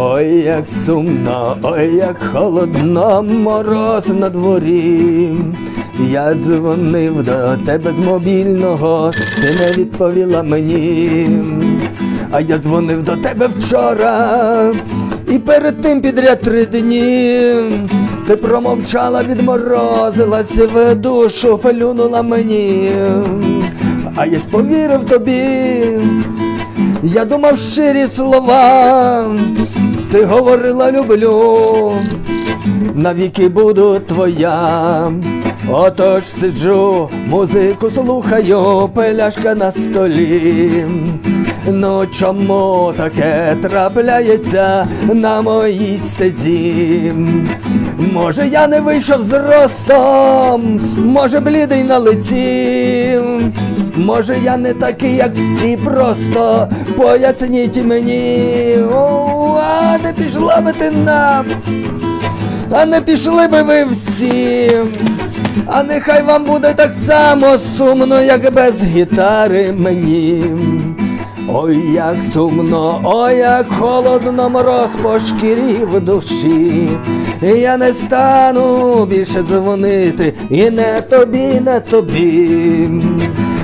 Ой, як сумно, ой, як холодно, мороз на дворі. Я дзвонив до тебе з мобільного, ти не відповіла мені. А я дзвонив до тебе вчора, і перед тим підряд три дні. Ти промовчала, відморозилась, в душу плюнула мені. А я ж повірив тобі. Я думав щирі слова, ти говорила люблю, навіки буду твоя. Отож сиджу, музику слухаю, пеляшка на столі. Ну чому таке трапляється на моїй стезі? Може, я не вийшов з ростом, може блідий на лиці. Може я не такий, як всі, просто поясніть мені, Пішла би ти нам, а не пішли би ви всі, а нехай вам буде так само сумно, як без гітари мені. Ой, як сумно, ой, як холодно мороз по шкірі в душі. Я не стану більше дзвонити, і не тобі, не тобі.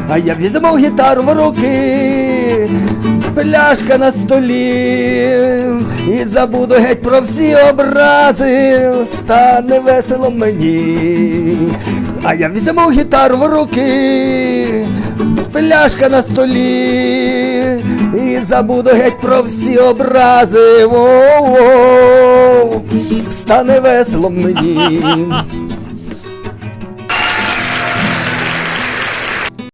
А я візьму гітару в руки, пляшка на столі, і забуду геть про всі образи, стане весело мені. А я візьму гітару в руки, пляшка на столі, і забуду геть про всі образи. Воу-воу, стане весело мені.